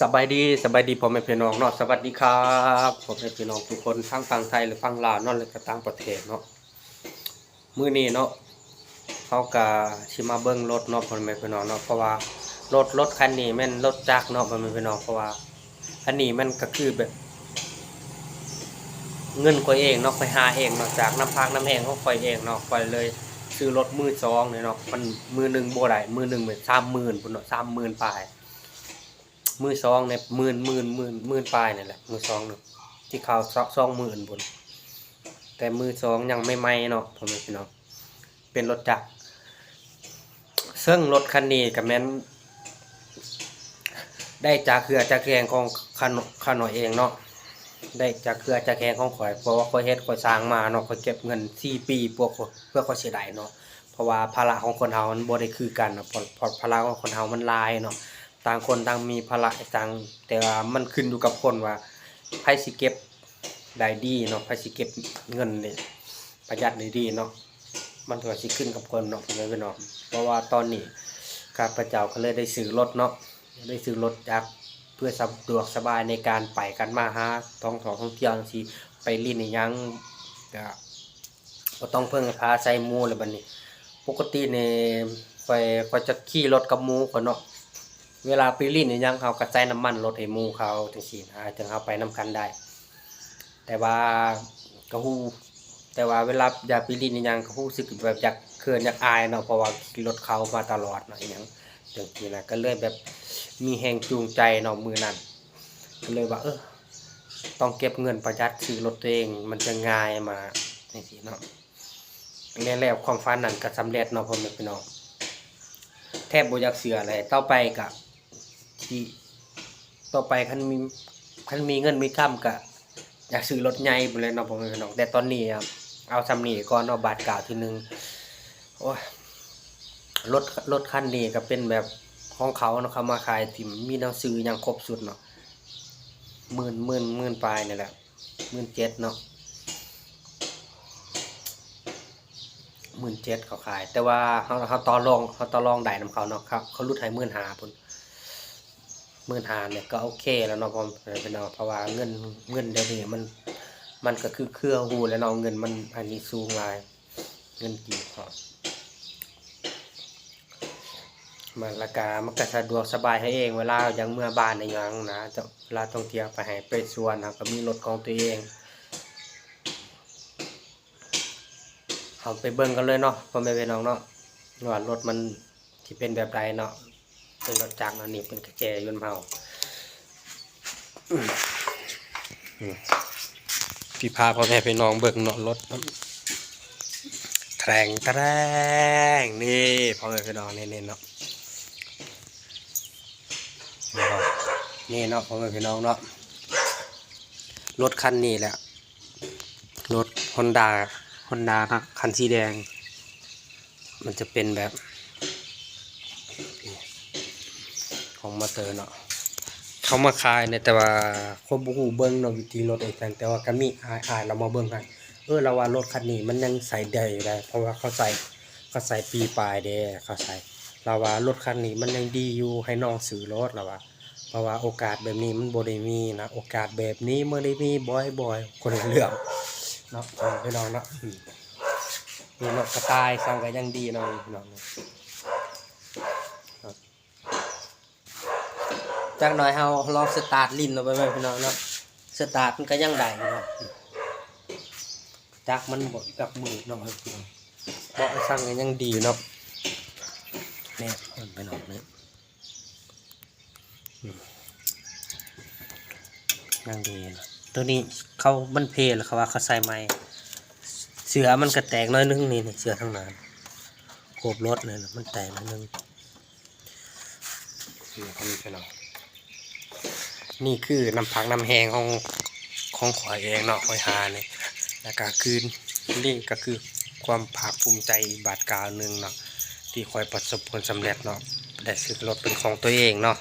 สบายดีสบายดีพ่อแม่พี่น้องเนาะสวัสดีครับพ่อแม่พี่น้องทุกคนทั้งฝั่งไทยหรือฝั่งลาวเนาะหรือก็ต่างประเทศเนาะมื้อนี้เนาะเขาก็สิมาเบิ่งรถเนาะพ่อแม่พี่น้องเนาะเพราะว่ารถรถคันนี้แม่นรถจักรเนาะพ่อแม่พี่น้องเพราะว่าอันนี้มันก็คือแบบ เงินข่อยเองเนาะข่อยหาเองเนาะจากน้ำพักน้ำแห้งของข่อยเองเนาะข่อยเลยซื้อรถมือสองเนี่ยเนาะมันมือหนึ่งบ่ได้มือหนึ่งเป็นสามหมื่นพุ่นเนาะสามหมื่นปลาย มือสองเนี่ยหมื่นหมื่นหมื่นหมื่นปลายนี่แหละมือสองเนาะที่เขาสองหมื่นบุญแต่มือสองยังไม่ไหมเนาะพ่อแม่พี่น้องเป็นรถจักรซึ่งรถคันนี้กับแม่นได้จากเครือจากแขงของขนขนอยเองเนาะได้จากเครือจากแขงของข่อยเพราะว่าข่อยเฮ็ดข่อยสร้างมาเนาะข่อยเก็บเงินสี่ปีพวกเพื่อข่อยเสียดายเนาะเพราะว่าภาระของคนเฮามันบ่ได้คือกันเนาะพราะเพราะภาระของคนเฮามันลายเนาะ ต่างคนต่างมีภาระต่างแต่ว่ามันขึ้นอยู่กับคนว่าไผสิเก็บได้ดีเนาะไผสิเก็บเงินเนี่ยประหยัดได้ดีเนาะมันก็สิขึ้นกับคนเนาะพี่น้องพี่น้องเพราะว่าตอนนี้ข้าพเจ้าก็เลยได้ซื้อรถเนาะได้ซื้อรถจากเพื่อสะดวกสบายในการไปกันมาหาท้องท่องท่องเที่ยวจังซี่ไปลิ้นยังก็บ่ต้องเพิ่งพาใส่หมู่เลยบัดนี้ ปกตินี่ข่อยข่อยจะขี่รถกับหมู่ข่อยเนาะ เวลาไปลิ้นนี่ยังเขากระจายน้ำมันรถให้มูเขาจังซี่นะจึงเอาไปนํกันได้ แต่ว่าก็ฮู้แต่ว่าเวลาอยากไปลิ้นนี่ยังก็ฮู้สึกแบบอยากเขินอยากอายเนาะเพราะว่ารถเขามาตลอดเนาะอหยังจังซี่นะก็เลยแบบมีแรงจูงใจเนาะมือนั้นก็เลยว่าเออต้องเก็บเงินประหยัดซื้อรถตัวเองมันจะง่ายมาจังซี่เนาะแล้วความฝันนั้นก็สำเร็จเนาะพ่อแม่พี่น้องแทบบ่อยากเสืออะไรต่อไปกะ ที่ต่อไปคันมีคันมีเงินมีค่ำกะอยากซื้อรถใหญ่ไปเลยเนาะผมพี่น้องแต่ตอนนี้ครับเอาซำนี่ก่อนเอาบาทเก่าทีหนึงโอ้ยรถรถคันนี้ก็เป็นแบบของเขาเนาะเขามาขายถิ่มมีหนังสืออย่างครบสุดเนาะหมื่นหมื่นหมื่นปลายนี่แหละหมื่นเจ็ดเนาะหมื่นเจ็ดเขาขาย แต่ว่าเขาเขาต่อรองเขาต่อรองได้นำเขาเนาะครับเขาลดให้หมื่นหาพุ่น หมื่นหาเนี่ยก็โอเคแล้วเนาะพอเป็นเนาะเพราะว่าเงินเงินเดี๋ยวนี้มันมันก็คือเครือหูแล้วเนาะเงินมันอันนี้สูงหลาย เงินกี่พอมันราคามันก็สะดวกสบายให้เองเวลาอย่างเมื่อบ้านในยังนะจะเวลาท่องเที่ยวไปให้ไปสวนนะก็มีรถของตัวเองเอาไปเบิ่งกันเลยเนาะพ่อแม่พี่น้องเนาะว่ารถมันที่เป็นแบบใดเนาะ เป็นรถจักรเนาะนี่เป็นกระแจยนเผาพี่พาพ่อแม่พี่น้องเบิ่งเนาะรถแทรงแทรงนี่พ่อแม่พี่น้องนี่นี่เนาะนี่เนาะนี่เนาะพ่อแม่พี่น้องเนาะรถคันนี้แหละรถฮอนด้าฮอนด้านะคันสีแดง มันจะเป็นแบบ ของมาเตอร์เนาะเขามาขายเนี่ยแต่ว่าคนบุหูเบิ้งเนาะวิธีรถไอ้กันแต่ว่าก็มีอายอายเรามาเบิ้งกันเออเราว่ารถคันนี้มันยังใส่ได้อยู่ได้เพราะว่าเขาใส่เขาใส่ปีปลายเด้เขาใส่เราว่ารถคันนี้มันยังดีอยู่ให้น้องซื้อรถเราว่าเพราะว่าโอกาสแบบนี้มันบ่ได้มีนะโอกาสแบบนี้มันได้มีบ่อยๆคนละเรื่องเนาะเอาไปลองเนาะอืมนี่นกกระต่ายสั่งก็ยังดีเนาะพี่น้องเนาะครับ จักหน่อยเฮาลองสตาร์ทลิ้นเราไปไหมพี่น้องเนาะสตาร์ทมันก็ยังได้เนาะจักมันบดกับมือเนาะพี่น้องเบาะสั่งก็ยังดีเนาะเนี่ยไปหน้องเนี่ยยังดีเนาะตัวนี้เขามันเพลหรือเขาว่าเขาใส่ไม้เสือมันก็แตกน้อยนึงนี่นี่เสือทั้งนั้นโคบรถเลยนะมันแตกน้อยนึงนี่เขามีพี่น้อ นี่คือน้ำพักน้ำแหงของของข่อยเองเนาะข่อยหาเนี่ยแล้วก็คือนี่ก็คือความภาคภูมิใจบาทกล่าวหนึ่งเนาะที่คอยประสบผลสำเร็จเนาะได้ซื้อรถเป็นของตัวเองเนาะ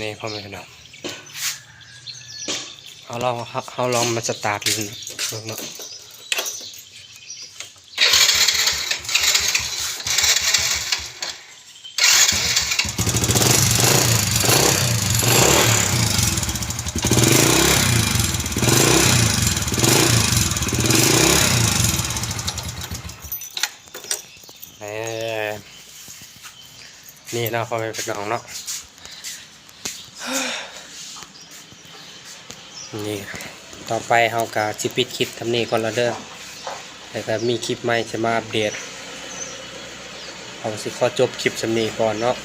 นี่พ่อแม่พี่น้องเอาลองเอาลองมาสตาร์ทดูเนาะ นี่เนาะพอไปเป็นของเนาะนี่ต่อไปเฮากาสิปิดคลิปทำนี่ก่อนละเด้อแต่ก็มีคลิปใหม่จะมาอัปเดตเอาสิขอจบคลิปทำนี่ก่อนเนาะ